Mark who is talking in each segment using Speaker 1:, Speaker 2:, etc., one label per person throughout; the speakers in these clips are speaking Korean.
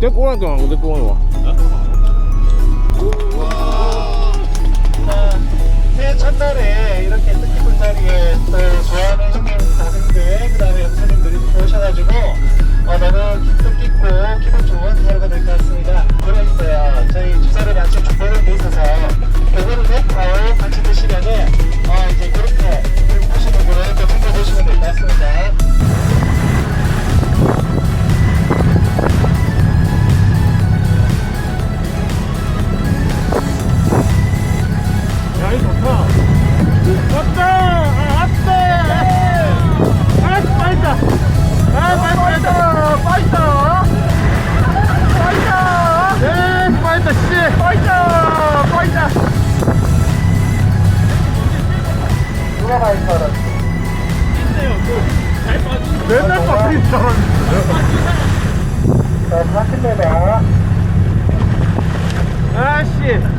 Speaker 1: 데리고 오라니까 안 데리고 오는 와.
Speaker 2: 새해 첫날에 이렇게 뜻깊은 자리에 또 좋아하는
Speaker 1: 맨날 빠뜨린 사람.
Speaker 2: 자, 40m.
Speaker 1: 아씨.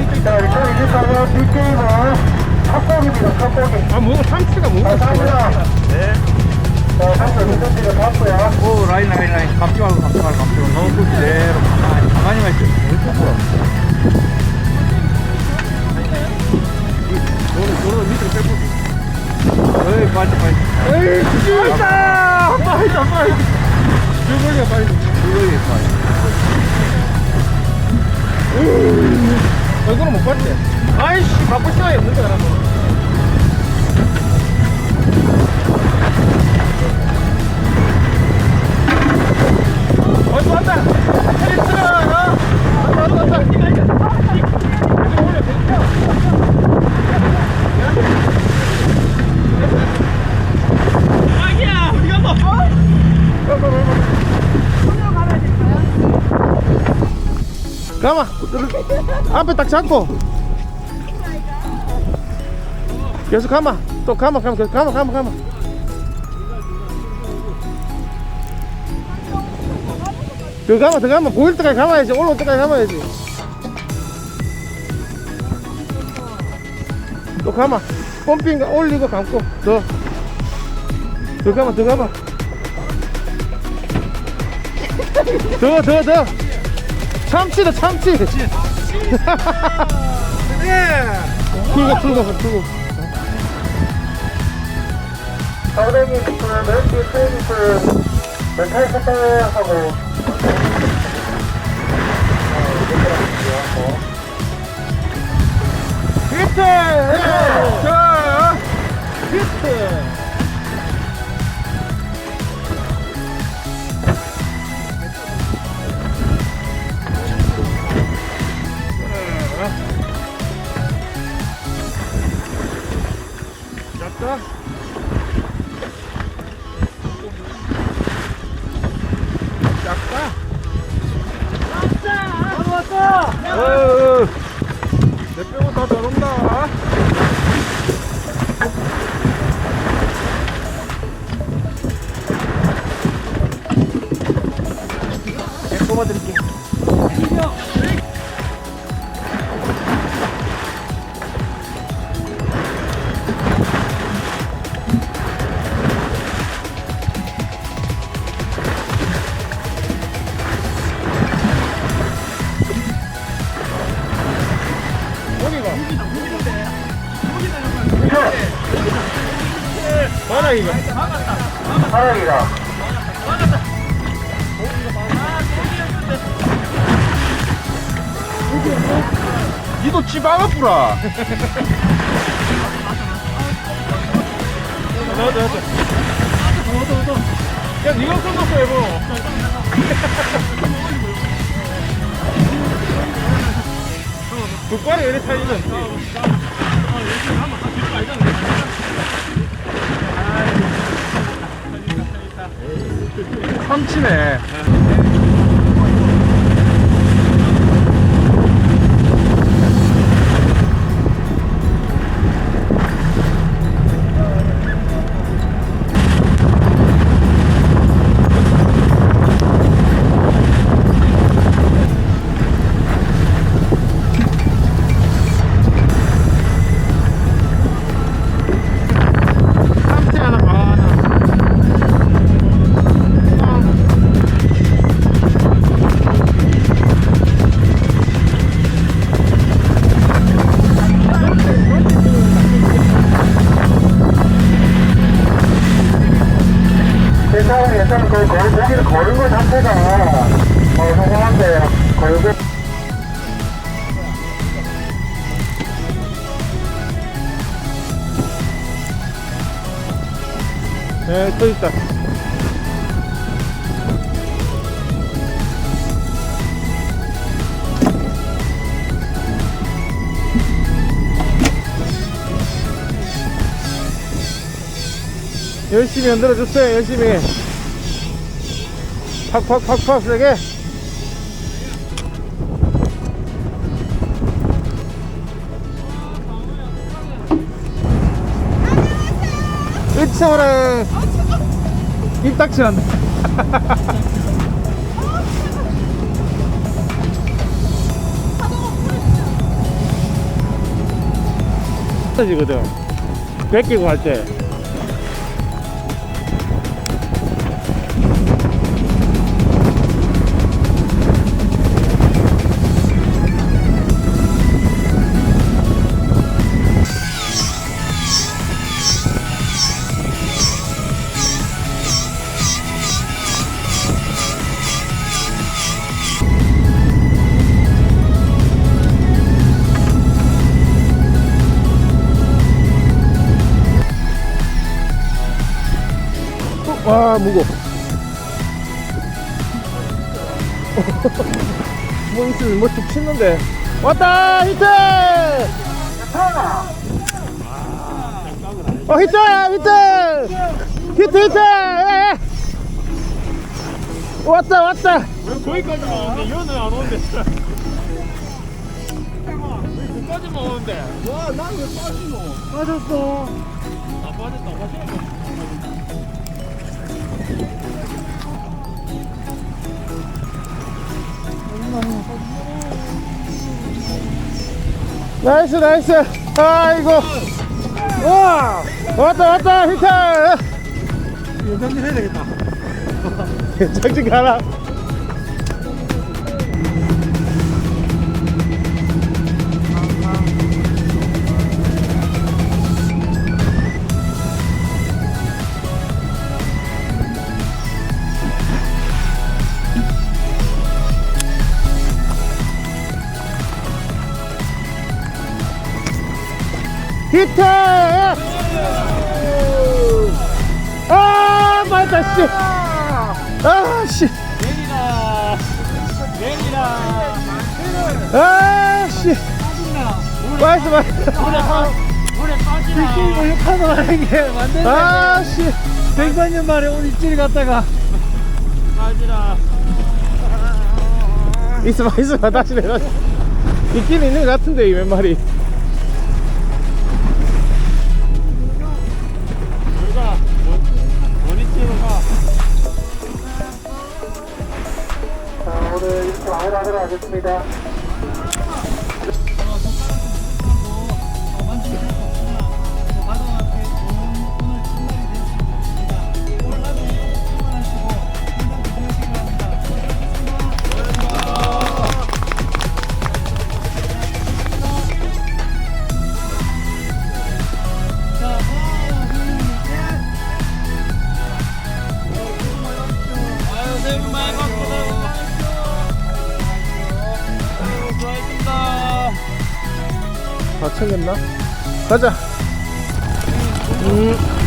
Speaker 1: 있다, 있다,
Speaker 2: 자,
Speaker 1: 있다.
Speaker 2: 2024년 빅게임은 탑곡입니다, 탑곡이.
Speaker 1: 아, 뭐, 참치가 뭔가.
Speaker 2: 감사합니다.
Speaker 1: 네.
Speaker 2: 자, 32cm를 봤고요.
Speaker 1: 오, 라인, 라인, 라인. 감지 말고, 감지 말고, 감지 말고. 너무 그대로 가만히, 가만히만 있어. 너는, 너는 밑으로 빼고. 에이, 빠지, 빠지. 에 이거는 못 봤지? 아이씨, 없는데, 나는. 어 가마! 앞에 딱 잡고! 계속 가마! 또 가마, 가마, 계속 가마, 가마, 가마! 더 가마, 더 가마! 보일 때까지 가마야지! 올라올 때까지 가마야지! 또 가마! 펌핑 올리고 감고 더! 더 가마, 더 가마! 더, 더, 더! 참치다, 참치! 풀고, 풀고, 풀고.
Speaker 2: 사우댕이 스프, 멸치 트레이스, 멘탈 색깔하고.
Speaker 1: 히트! 자, 히트! 잡다. 이거.
Speaker 2: 사랑이다.
Speaker 1: 니도. 나도 나도. 야 니가 끊었어 해보. 국가를 이렇게 타지는. 참치네. 네, 또 있다. 열심히 흔들어줬어요, 열심히. 팍팍팍팍 세게. 으차오라. 입 닥치란다 터지거든. 뺏기고 갈때 와 무거 뭐 있으면 뭐툭 치는데. 왔다 히트! 어 히트! 히트! 히트 히트! 예, 예. 왔다 왔다.
Speaker 3: 왜 거기까지만 오는데 이거는 안 오는데. 왜 그까지만 오는데. 와난왜 빠지노?
Speaker 1: 빠졌어.
Speaker 3: 나 빠졌다 빠졌다
Speaker 1: 나이스 나이스. 아이고. 와. 왔다 왔다 히트
Speaker 3: 연장질 해야 되겠다.
Speaker 1: 정신 가라 히트! 아, 맞다, 씨! 아, 씨!
Speaker 3: 내리라 내리라
Speaker 1: 아, 씨! 맛있어, 맛있어.
Speaker 3: 물에 빠 물에 빠지라
Speaker 2: 육하노라는 게 만든
Speaker 1: 아, 씨!
Speaker 2: 100만 년 만에 온 입질 갔다가
Speaker 3: 빠지라
Speaker 1: 있어봐, 있어봐, 다시 내가. 있긴 있는 것 같은데, 이 몇 마리.
Speaker 2: 마무리하도록
Speaker 1: 하겠습니다. 챙겼나? 가자. 음.